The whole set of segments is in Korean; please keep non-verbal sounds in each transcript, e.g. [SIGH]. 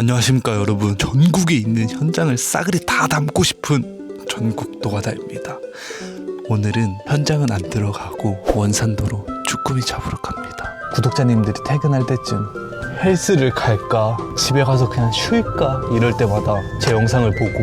안녕하십니까 여러분. 전국에 있는 현장을 싸그리 다 담고 싶은 전국 노가다입니다. 오늘은 현장은 안 들어가고 원산도로 쭈꾸미 잡으러 갑니다. 구독자님들이 퇴근할 때쯤 헬스를 갈까? 집에 가서 그냥 쉴까? 이럴 때마다 제 영상을 보고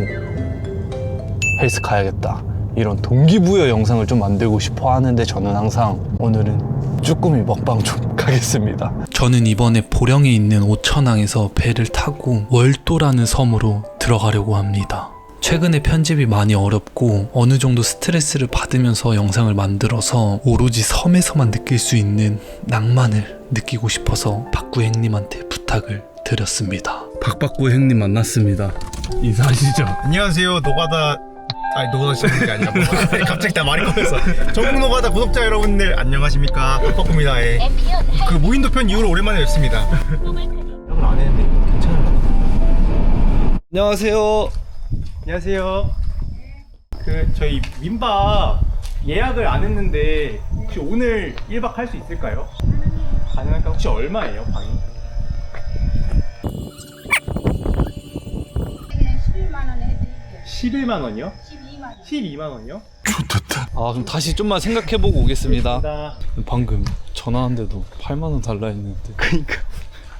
헬스 가야겠다. 이런 동기부여 영상을 좀 만들고 싶어 하는데 저는 항상 오늘은 쭈꾸미 먹방 좀 [LAUGHS] 가겠습니다. 저는 이번에 보령에 있는 오천항에서 배를 타고 월도라는 섬으로 들어가려고 합니다. 최근에 편집이 많이 어렵고 어느 정도 스트레스를 받으면서 영상을 만들어서 오로지 섬에서만 느낄 수 있는 낭만을 느끼고 싶어서 박구 행님한테 부탁을 드렸습니다. 박박구 행님 만났습니다. 인사하시죠. 안녕하세요 노가다 아니 노가다 시작한 게 아니라 뭐, [LAUGHS] 갑자기 다 말이 꺼내서 전국 노가다 구독자 여러분들 안녕하십니까 빡빡입니다 예. 그 무인도 편 이후로 오랜만에 뵙습니다 형은 안 했는데 괜찮은가? 안녕하세요. 안녕하세요 그 저희 민박 예약을 안 했는데 혹시 오늘 1박 할 수 있을까요? 가능할까? 혹시 얼마예요 방이? 11만 원에 해드릴게요. 11만 원이요? 12만 원. 12만 원이요? 아 그럼 다시 좀만 생각해보고 오겠습니다. 나 방금 전화한데도 8만 원 달라 했는데 그니까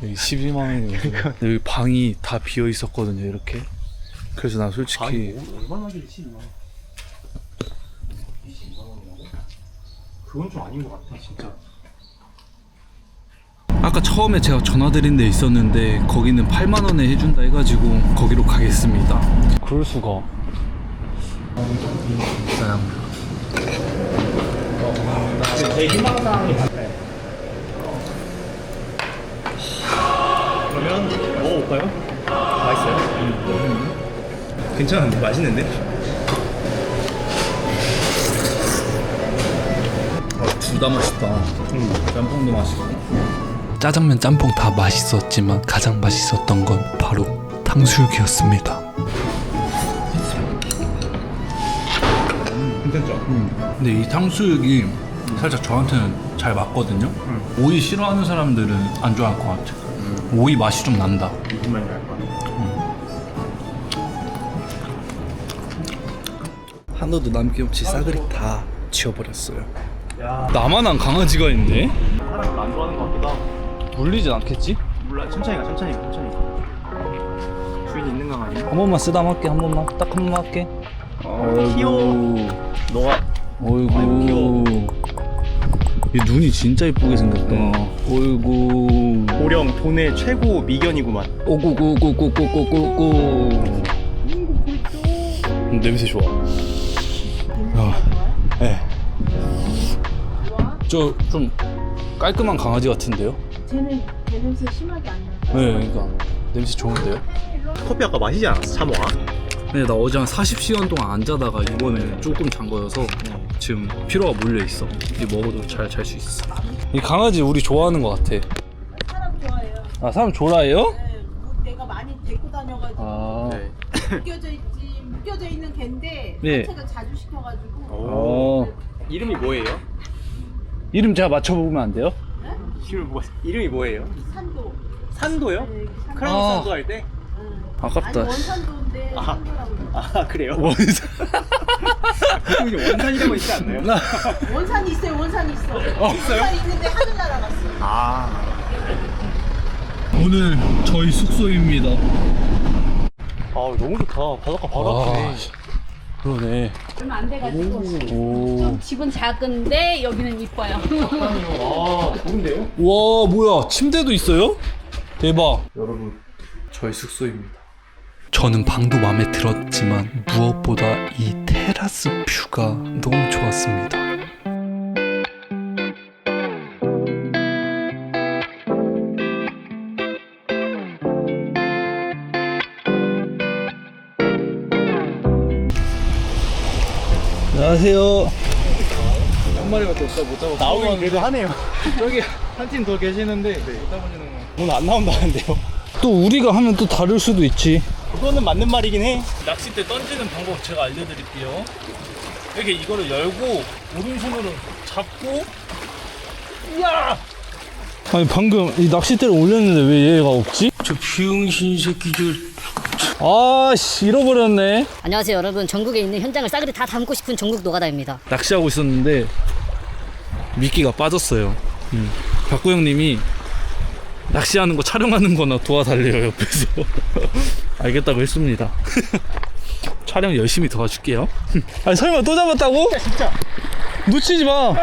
여기 12만 원이거든요. 여기 방이 다 비어 있었거든요 이렇게. 그래서 난 솔직히 얼마나 길지 12만 원? 22만 원이라고? 그건 좀 아닌 것 같아 진짜 아까 처음에 제가 전화드린 데 있었는데 거기는 8만 원에 해준다 해가지고 거기로 가겠습니다. 그럴 수가. 맞아요 그러면 먹어볼까요? 맛있어요? 괜찮은데? 맛있는데? 둘 다 맛있다. 짬뽕도 맛있고. 짜장면 짬뽕 다 맛있었지만 가장 맛있었던 건 바로 탕수육이었습니다. 괜찮죠? 근데 이 탕수육이 살짝 저한테는 잘 맞거든요. 오이 싫어하는 사람들은 안 좋아할 것 같아. 오이 맛이 좀 난다. 무슨 말인지 알 거야 하나도 남김없이 싸그리 다 치워버렸어요. 야 나만한 강아지가 있네? 사람 안 좋아하는 것 같기도 하고 물리진 않겠지? 몰라 천천히 가 천천히 가 천천히 주인 있는 강아지 한 번만 쓰담 할게 한 번만 딱 한 번만 할게 귀여워. 너가. 아이고, 어이구 얘 눈이 진짜 이쁘게 생겼다. 어이구 고령 돈의 최고 미견이구만. 오구구구구구구구구 냄새 좋아. 아, 네. 저좀 깔끔한 강아지 같은데요? 쟤는 제 냄새 심하게 안 나요. 네 그러니까. 냄새 좋은데요? 커피 아까 마시지 않았어? 사모아? 근데 나 어제 한 40시간 동안 안 자다가 이번에 조금 잔 거여서 지금 피로가 몰려 있어. 이 먹어도 잘 잘 수 있어. 이 강아지 우리 좋아하는 것 같아. 사람 좋아해요. 아 사람 좋아해요? 네, 뭐 내가 많이 데리고 다녀가지고 아. 네. 묶여져 있지 묶여져 있는 개인데 네. 산책을 자주 시켜가지고 어. 이름이 뭐예요? 이름 제가 맞춰보면 안 돼요? 이름이 뭐 이름이 뭐예요? 산도. 산도요? 네, 산도. 크라운 아. 산도 할 때? 응. 아깝다. 아니 원산도인데 아하. 산도라고. 그래요. 아 그래요? [LAUGHS] 원산. 이제 원산이라고 있지 않나요? 원산이 있어요. 원산이 있어. 있어요? 원산 있는데 하늘나라 갔어. 아 오늘 저희 숙소입니다. 아 너무 좋다 바닷가 바로 아, 앞이네 그러네. 얼마 안 돼가지고 오. 좀 집은 작은데 여기는 이뻐요. 아 좋은데요? 와 뭐야 침대도 있어요? 대박. 여러분 저희 숙소입니다. 저는 방도 마음에 들었지만 무엇보다 이 테라스 뷰가 너무 좋았습니다. 안녕하세요. 한 마리가 더 없다 못 잡아. 나오긴 그래도 하네요 [LAUGHS] 저기 한 팀 더 계시는데 못 잡으시는 거 오늘 안 나온다는데요 또 우리가 하면 또 다를 수도 있지. 그거는 맞는 말이긴 해 낚싯대 던지는 방법 제가 알려드릴게요. 이렇게 이거를 열고 오른손으로 잡고 야! 아니 방금 이 낚싯대를 올렸는데 왜 얘가 없지? 저 비용신 새끼들. 아씨 잃어버렸네 안녕하세요 여러분 전국에 있는 현장을 싸그리 다 담고 싶은 전국 노가다입니다 낚시하고 있었는데 미끼가 빠졌어요 음. 박구 형님이 낚시하는 거 촬영하는 거나 도와달래요 옆에서 [LAUGHS] 알겠다고 했습니다 [LAUGHS] 촬영 열심히 도와줄게요 아니 설마 또 잡았다고? 진짜 놓치지 마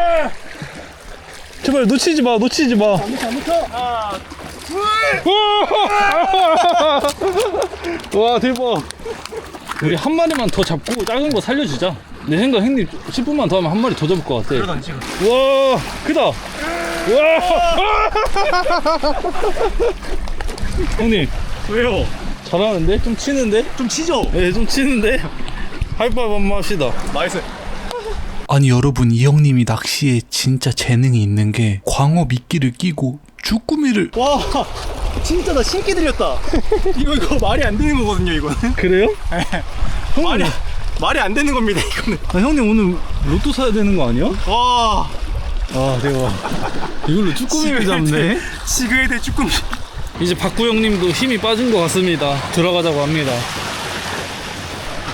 제발 놓치지 마 놓치지 마 [LAUGHS] 와 대박 우리 한 마리만 더 잡고 작은 거 살려주자. 내 생각 형님 10분만 더 하면 한 마리 더 잡을 것 같아. 그러던 지금. 와 크다. 와 [LAUGHS] 형님 왜요? 잘하는데 좀 치는데? 좀 치죠? 예, 좀 치는데. 하이파이브 한번 합시다. 나이스. 아니 여러분 이 형님이 낚시에 진짜 재능이 있는 게 광어 미끼를 끼고 쭈꾸미를 와, 진짜 나 신기 들렸다. [LAUGHS] 이거 이거 말이 안 되는 거거든요, 이거는. 그래요? 말이 말이 안 되는 겁니다, 이거는. 아, 형님 오늘 로또 사야 되는 거 아니야? 와, 아 대박. 이걸로 쭈꾸미를 잡네. 시그헤드 쭈꾸미. 이제 박구 형님도 힘이 빠진 것 같습니다. 들어가자고 합니다.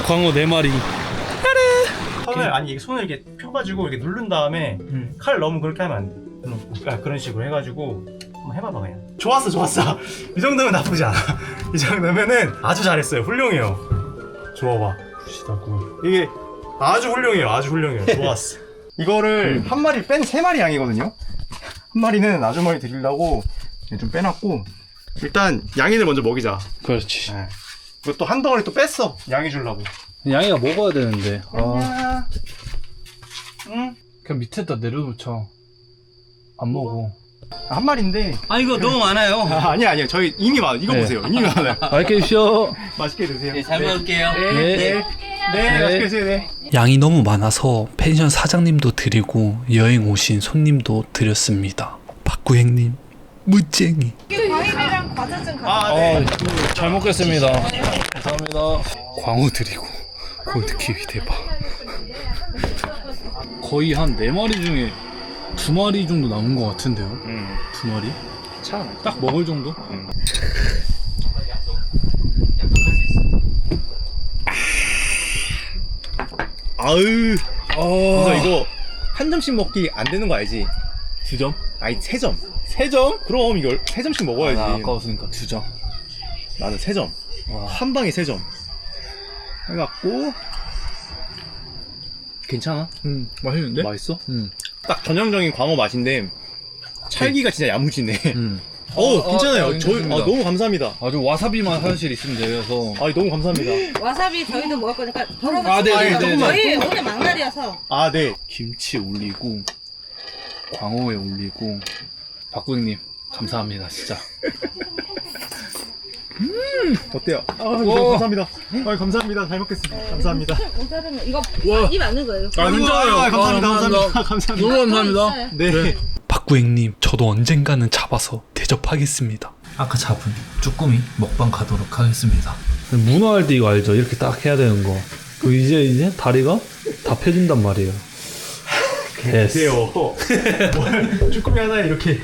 광어 4마리. 손을 아니 이게 손을 이렇게 펴가지고 이렇게 누른 다음에 칼 너무 그렇게 하면 안 돼. 음, 아, 그런 식으로 해가지고 한번 해봐봐 그냥. 좋았어, 좋았어. 이 정도면 나쁘지 않아. [LAUGHS] 이 정도면은 아주 잘했어요. 훌륭해요. 좋아봐. 굿이다고. 이게 아주 훌륭해요. 아주 훌륭해요. [LAUGHS] 좋았어. 이거를 한 마리 뺀 세 마리 양이거든요. 한 마리는 아주머니 드리려고 좀 빼놨고 일단 양이를 먼저 먹이자. 그렇지. 네. 이거 또한 덩어리 또 뺐어. 양이 주려고. 양이가 먹어야 되는데. 아, 아. 응? 그냥 밑에다 내려놓자. 안 먹어. 한 마리인데. 아 이거 너무 많아요. [LAUGHS] 아, 아니 아니요. 저희 이미 많아. 이거 네. 보세요. 이미 많아요. [LAUGHS] 맛있게 드셔. 맛있게 드세요. 네, 잘 먹을게요. 네. 네. 네. 네. 네. 맛있게 드세요. 네. 양이 너무 많아서 펜션 사장님도 드리고 여행 오신 손님도 드렸습니다. 박구 형님 무쟁이. 아, 네. 아, 잘 먹겠습니다. 감사합니다. 광어 드리고 골드 키위 대박. 거의 한 네 마리 중에 두 마리 정도 남은 것 같은데요. 음. 두 마리? 딱 먹을 정도? 아으. 아, 그래서 이거 한 점씩 먹기 안 되는 거 알지? 두 점? 아니 세 점. 세 점? 그럼 이걸 세 점씩 먹어야지. 아, 나 아까웠으니까 두 점. 나는 세 점. 와. 한 방에 세 점. 해갖고 괜찮아? 음, 맛있는데? 맛있어? 음, 딱 전형적인 광어 맛인데 찰기가 진짜 야무지네. 음. [LAUGHS] 어, 어, 괜찮아요. 어, 저희 괜찮습니다. 아, 너무 감사합니다. 아주 와사비만 사실 있으면 돼서. 아, 너무 감사합니다. [LAUGHS] 와사비 저희도 먹을 거니까 덜어 아, 네, 네, 네, 네. 저희 오늘 막날이어서 아, 네. 김치 올리고 광어에 올리고 박구 형님 감사합니다 진짜. 어때요? 아, 감사합니다. 아, 감사합니다. 잘 먹겠습니다. 감사합니다. 모자르면 이거 와. 입 맞는 거예요. 아, 진짜요? 아, 감사합니다. 아, 감사합니다. 감사합니다. 너무 감사합니다. 네. 박구 형님 저도 언젠가는 잡아서 대접하겠습니다. 아까 잡은 쭈꾸미 먹방 가도록 하겠습니다. 문어 할 때 이거 알죠? 이렇게 딱 해야 되는 거. 그 이제 이제 다리가 다 펴진단 말이에요. 되세요. 뭘 쭈꾸미 하나에 이렇게.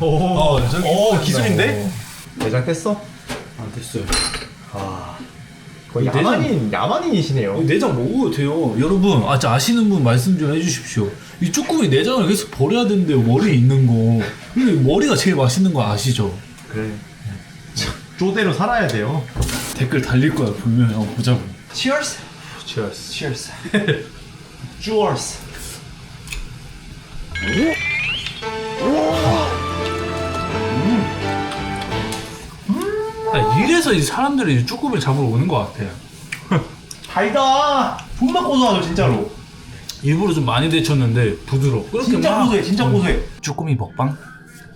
오, 오 기술인데? 내장 뗐어? 안 됐어요. 거의 야만인, 야만인이시네요. 내장 먹어도 돼요. 여러분, 아, 저 아시는 분 말씀 좀 해주십시오. 이 쭈꾸미 내장을 계속 버려야 된대요. 머리에 있는 거. 근데 머리가 제일 맛있는 거 아시죠? 그래. 쪼대로 살아야 돼요. 댓글 달릴 거야, 분명히. 한번 보자고. Cheers. Cheers. Cheers. [LAUGHS] Cheers. 아, 이래서 이 사람들이 쭈꾸미 잡으러 오는 것 같아요. 달다. 존나 고소하죠, 진짜로. 일부러 좀 많이 데쳤는데 부드러워. 그렇게 진짜 막- 고소해, 진짜 고소해. 쭈꾸미 먹방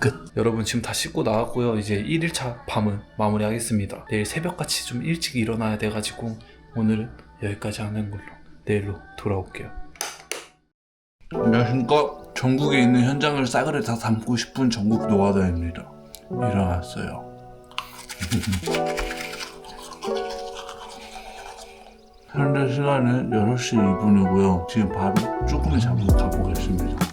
끝. 여러분 지금 다 씻고 나왔고요. 이제 1일차 밤은 마무리하겠습니다. 내일 새벽같이 좀 일찍 일어나야 돼가지고 오늘은 여기까지 하는 걸로 내일로 돌아올게요. 안녕하십니까. 전국에 있는 현장을 싸그리 다 담고 싶은 전국 노가다입니다. 일어났어요. [LAUGHS] 현재 시간은 6시 2분이고요. 지금 바로 쭈꾸미 잡으러 가보겠습니다.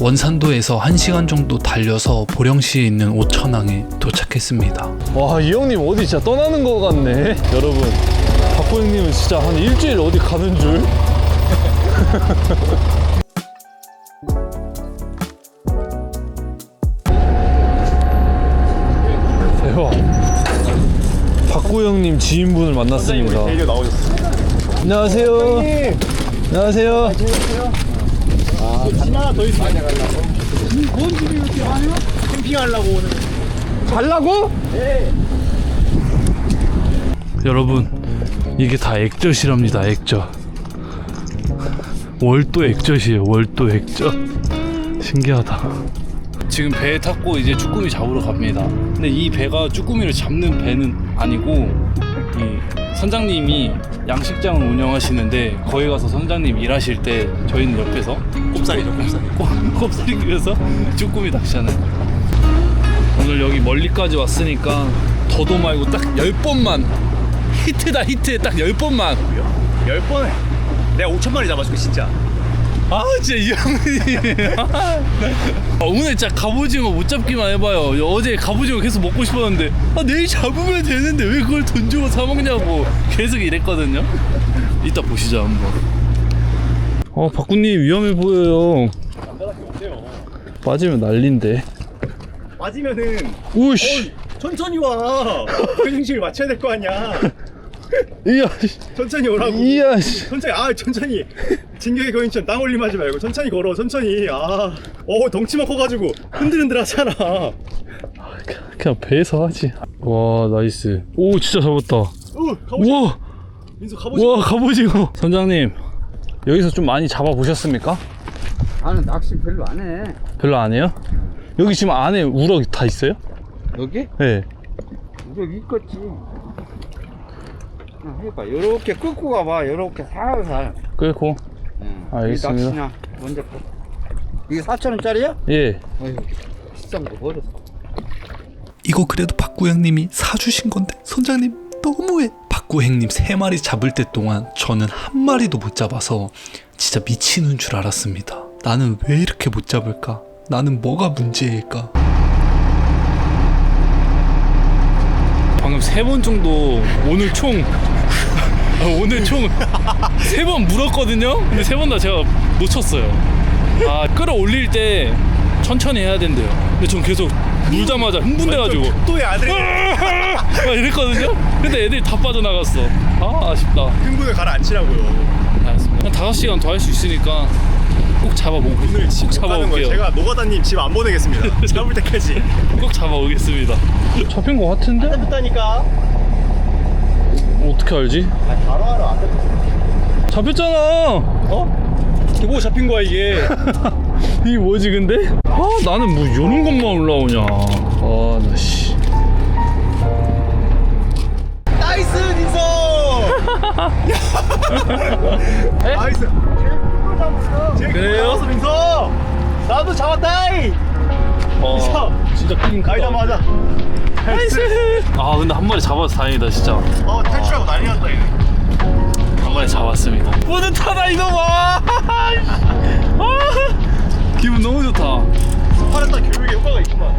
원산도에서 1시간 정도 달려서 보령시에 있는 오천항에 도착했습니다. 와 이 형님 어디 진짜 떠나는 거 같네 여러분 박보 형님은 진짜 한 일주일 어디 가는 줄 대박 박보 형님 지인분을 만났습니다 나오셨어. 안녕하세요 안녕하세요 하나 더 있어. 뭔 집이 이렇게 많아요? 캠핑하려고 오는. 갈라고? 여러분 이게 다 액젓이랍니다 액젓 월도 액젓이에요 월도 액젓. 신기하다. 지금 배 탔고 이제 쭈꾸미 잡으러 갑니다. 근데 이 배가 쭈꾸미를 잡는 배는 아니고 이 선장님이 양식장을 운영하시는데 거기 가서 선장님 일하실 때 저희는 옆에서 꼽살이죠, 꼽살. 곱살이 끼면서 쭈꾸미 낚시하는 오늘 여기 멀리까지 왔으니까 더도 말고 딱 10번만. 히트다 히트. 딱 10번만. 열 번에 내가 5천 마리 잡아줄게 진짜. 아 진짜 이 형님. [LAUGHS] 아, 오늘 진짜 갑오징어 못 잡기만 해봐요. 어제 갑오징어 계속 먹고 싶었는데. 아 내일 잡으면 되는데 왜 그걸 돈 주고 사 먹냐고. 계속 이랬거든요. 이따 보시죠 한번. 어 박군님 위험해 보여요. 빠지면 난린데. 맞으면은 우씨. 천천히 와. [LAUGHS] 회중심을 맞춰야 될 거 아니야. [LAUGHS] 이야 천천히 오라고. 이야 씨. 천천히 아 천천히 진격의 거인처럼 땅 올림하지 말고 천천히 걸어 천천히 아어 덩치만 커가지고 흔들흔들 하잖아 그냥 배에서 하지 와 나이스 오 진짜 잡았다 어 가보자 우와 민수 가보자 우와 갑오징어 선장님 여기서 좀 많이 잡아 보셨습니까? 나는 낚시 별로 안 해. 별로 안 해요? 여기 지금 안에 우럭 다 있어요? 여기? 네 우럭 있겠지. 어, 해봐. 요렇게 끄고 가봐. 요렇게 살살. 끌고 응. 알겠습니다. 이 낚시나 먼저 끄. 이게 4천원짜리야? 예 어휴, 비싼 거 버렸어. 이거 그래도 박구 형님이 사주신 건데 선장님 너무해. 박구 형님 세 마리 잡을 때 동안 저는 한 마리도 못 잡아서 진짜 미치는 줄 알았습니다. 나는 왜 이렇게 못 잡을까? 나는 뭐가 문제일까? 방금 세 번 정도 오늘 총 아, [LAUGHS] 오늘 총 세 번 물었거든요? 근데 세 번 다 제가 놓쳤어요. 아 끌어올릴 때 천천히 해야 된대요. 근데 전 계속 물자마자 흥분돼가지고. 또의 아들이 막 이랬거든요? 근데 애들이 다 빠져나갔어. 아 아쉽다. 흥분을 가라앉히라고요. 알았습니다. 한 5시간 더 할 수 있으니까 꼭 잡아보고 오늘 꼭 잡아올게요. 제가 노가다님 집 안 보내겠습니다 [LAUGHS] 잡을 때까지 꼭 잡아오겠습니다. 잡힌 거 같은데? 됐다니까 어떻게 알지? 아 바로 알아 안 됐다 잡혔잖아. 어? 이게 뭐 잡힌 거야 이게 [LAUGHS] 이게 뭐지 근데? 아 나는 뭐 이런 것만 올라오냐. 아나 씨. 나이스 민서 [LAUGHS] 나이스 그래요? 잡았어 민서 나도 잡았다이 아, 있어. 진짜 크긴 크다. 나이스. 아 근데 한 마리 잡아서 다행이다 진짜. 어 탈출하고 난리 났다 얘한 마리 잡았습니다. 뿌듯하다 이놈아. [LAUGHS] 아, 기분 너무 좋다. 스파르타 교육에 효과가 있구만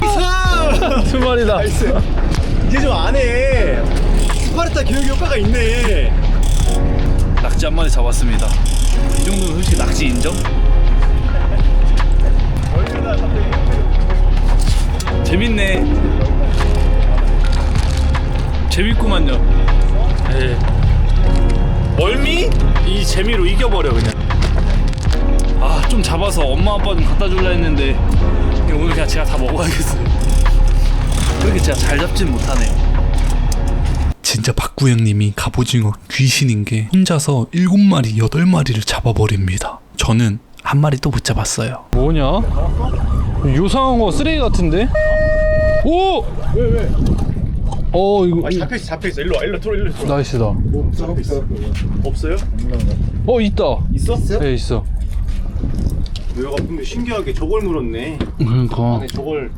[LAUGHS] 두 마리다. 나이스 이제 좀 안해 스파르타 교육 효과가 있네 낙지 한 마리 잡았습니다. 이 정도면 솔직히 낙지 인정? 재밌네. 재밌구만요. 예. 멀미? 이 재미로 이겨버려 그냥. 아 좀 잡아서 엄마 아빠 좀 갖다 줄라 했는데 오늘 그냥 제가 다 먹어야겠어요. 그렇게 제가 잘 잡진 못하네요. 진짜 박구 형님이 갑오징어 귀신인 게 혼자서 7마리, 8마리를 잡아버립니다. 저는 한 마리도 못 잡았어요. 뭐냐? 요상한 거 쓰레기 같은데? 오! 왜 왜? 어 이거 아니 잡혀 있어 잡혀 있어 일로 와 일로 들어 일로 들어 나이스다. 없어요? 어 있다. 있어? 네 있어. 얘가 근데 신기하게 저걸 물었네 그러니까 아니 저걸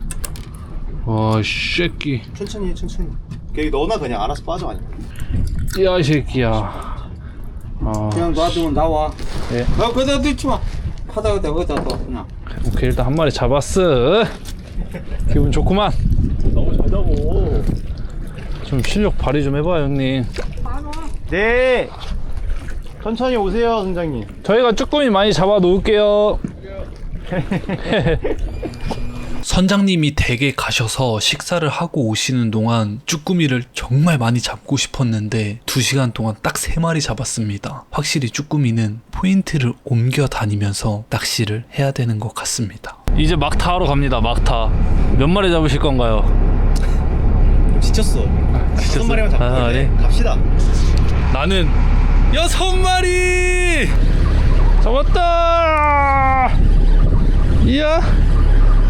와 새끼. 천천히 해 천천히 걔 너나 그냥 알아서 빠져 아니 야이 새끼야. 아, 그냥 놔두면 나와. 예. 어, 거기다 넣지 마. 하다가 어디다 둬, 그냥. 오케이 일단 한 마리 잡았어. 기분 좋구만. 너무 잘 잡어. 좀 실력 발휘 좀 해봐요 형님. 네. 천천히 오세요, 선장님. 저희가 쭈꾸미 많이 잡아 놓을게요. [LAUGHS] 선장님이 댁에 가셔서 식사를 하고 오시는 동안 쭈꾸미를 정말 많이 잡고 싶었는데 2시간 동안 딱 3마리 잡았습니다. 확실히 쭈꾸미는 포인트를 옮겨 다니면서 낚시를 해야 되는 것 같습니다. 이제 막타 하러 갑니다. 막타. 몇 마리 잡으실 건가요? 지쳤어. 다섯 마리만 잡고 아, 네. 갑시다. 나는 여섯 마리 잡았다. 이야,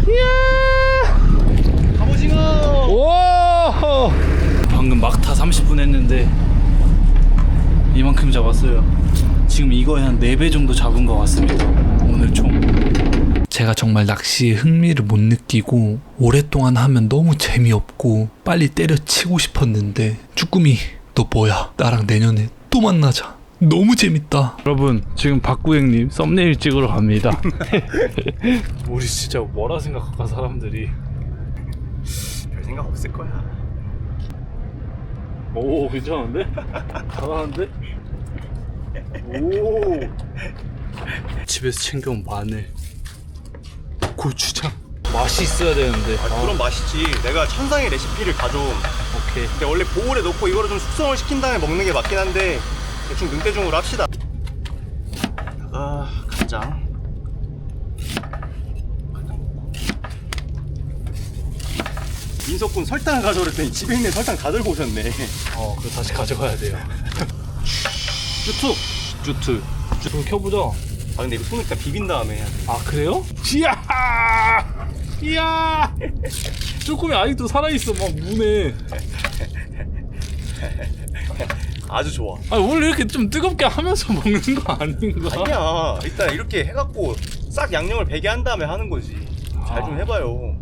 이야. 갑오징어. 와! 방금 막타 30분 했는데 이만큼 잡았어요. 지금 이거에 한 4배 정도 잡은 것 같습니다. 오늘 총. 제가 정말 낚시에 흥미를 못 느끼고 오랫동안 하면 너무 재미없고 빨리 때려치고 싶었는데 쭈꾸미 너 뭐야 나랑 내년에 또 만나자 너무 재밌다 여러분 지금 박구행님 썸네일 찍으러 갑니다. [LAUGHS] 우리 진짜 뭐라 생각할까 사람들이. 별 생각 없을 거야. 오 괜찮은데? 잘하는데? 오 집에서 챙겨온 마늘 고추장 맛이 있어야 되는데 아, 그럼 맛있지. 내가 천상의 레시피를 가져옴. 오케이 근데 원래 보울에 넣고 이거를 좀 숙성을 시킨 다음에 먹는 게 맞긴 한데 대충 눈대중으로 합시다. 아. 간장 넣고. 민석군 설탕을 가져오랬더니 집에 있는 설탕 다 들고 오셨네. 어 그거 다시 가져가야 돼요 쭈툭. 쭈트 좀 켜보자 아 근데 이거 손을 일단 비빈 다음에 해야 돼. 아 그래요? 이야 이야 쭈꾸미 아직도 살아있어 막 무네 아주 좋아. 아 원래 이렇게 좀 뜨겁게 하면서 [LAUGHS] 먹는 거 아닌가? 아니야. 일단 이렇게 해갖고 싹 양념을 배게 한 다음에 하는 거지. 잘좀 아. 해봐요.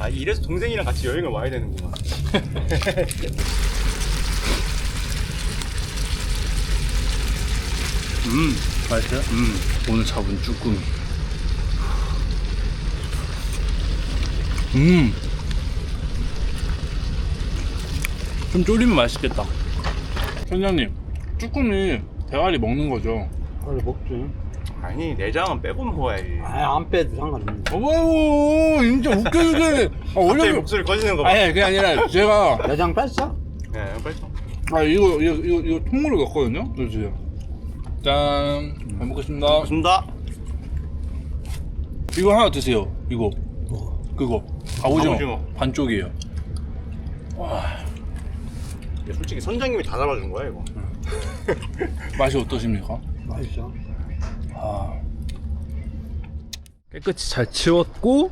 아 이래서 동생이랑 같이 여행을 와야 되는구나. [LAUGHS] 음 맛있어요? 음 오늘 잡은 쭈꾸미 음 좀 졸이면 맛있겠다 선장님 쭈꾸미 대가리 먹는 거죠? 그래, 먹지. 아니 내장은 빼고 먹어야지. 아, 안 빼도 상관없네. 어머 진짜 웃겨주게 아 갑자기 목소리 꺼지는 거 봐. 아니 그게 아니라 제가 내장 뺐어? 네, 빨리 써. 아 이거 이거 이거, 이거 통으로 넣었거든요 주세요 짠잘 먹겠습니다 준다. 이거 하나 드세요 이거 그거 갑오징어 갑오징어. 반쪽이에요 이게 솔직히 선장님이 다 잡아준 거야 이거. 맛이 어떠십니까? 맛있어. 아. 깨끗이 잘 치웠고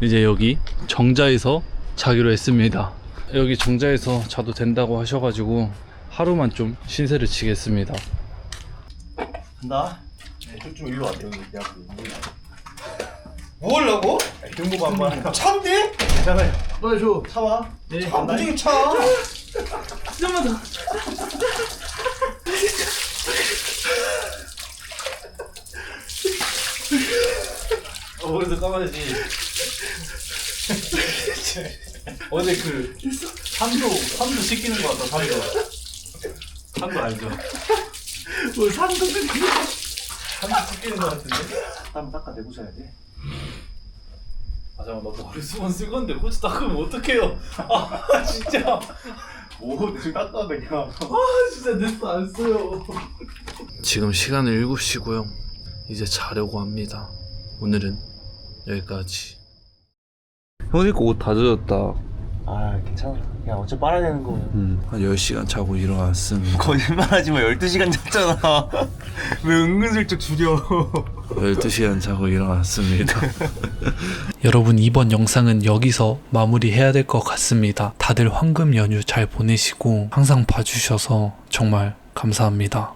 이제 여기 정자에서 자기로 했습니다. 여기 정자에서 자도 된다고 하셔가지고 하루만 좀 신세를 지겠습니다. 간다. 네, 좀 일로 와. 여기 내가 뭐 하려고? 등보고 한번. 차인데? 괜찮아요. 빨리 줘. 차와. 네. 차 무지개 차. [LAUGHS] 잠깐만 머리도 감아야지. [LAUGHS] 어제 그 산도 산도 씻기는 거 같다 산도. 산도 알죠? 뭐 산도 거. 산도 씻기는 거 같은데? 한번 닦아내고 자야 돼. 아 잠깐 나 머리 수건 쓸 건데 고추 닦으면 어떡해요? 아 [LAUGHS] 진짜. 오, 지금 닦아도 그냥. 아 진짜 냈어 안 써요. 지금 시간은 7시고요 이제 자려고 합니다 오늘은 여기까지 형님 거옷 다 젖었다 아, 괜찮아. 그냥 어차피 빨아야 되는 거. 음, 한 10시간 자고 일어났음 [LAUGHS] 거짓말하지 마. 12시간 잤잖아. [LAUGHS] 왜 은근슬쩍 줄여? [LAUGHS] 12시간 자고 일어났습니다. 여러분 이번 영상은 여기서 마무리해야 될 것 같습니다. 다들 황금 연휴 잘 보내시고 항상 봐주셔서 정말 감사합니다.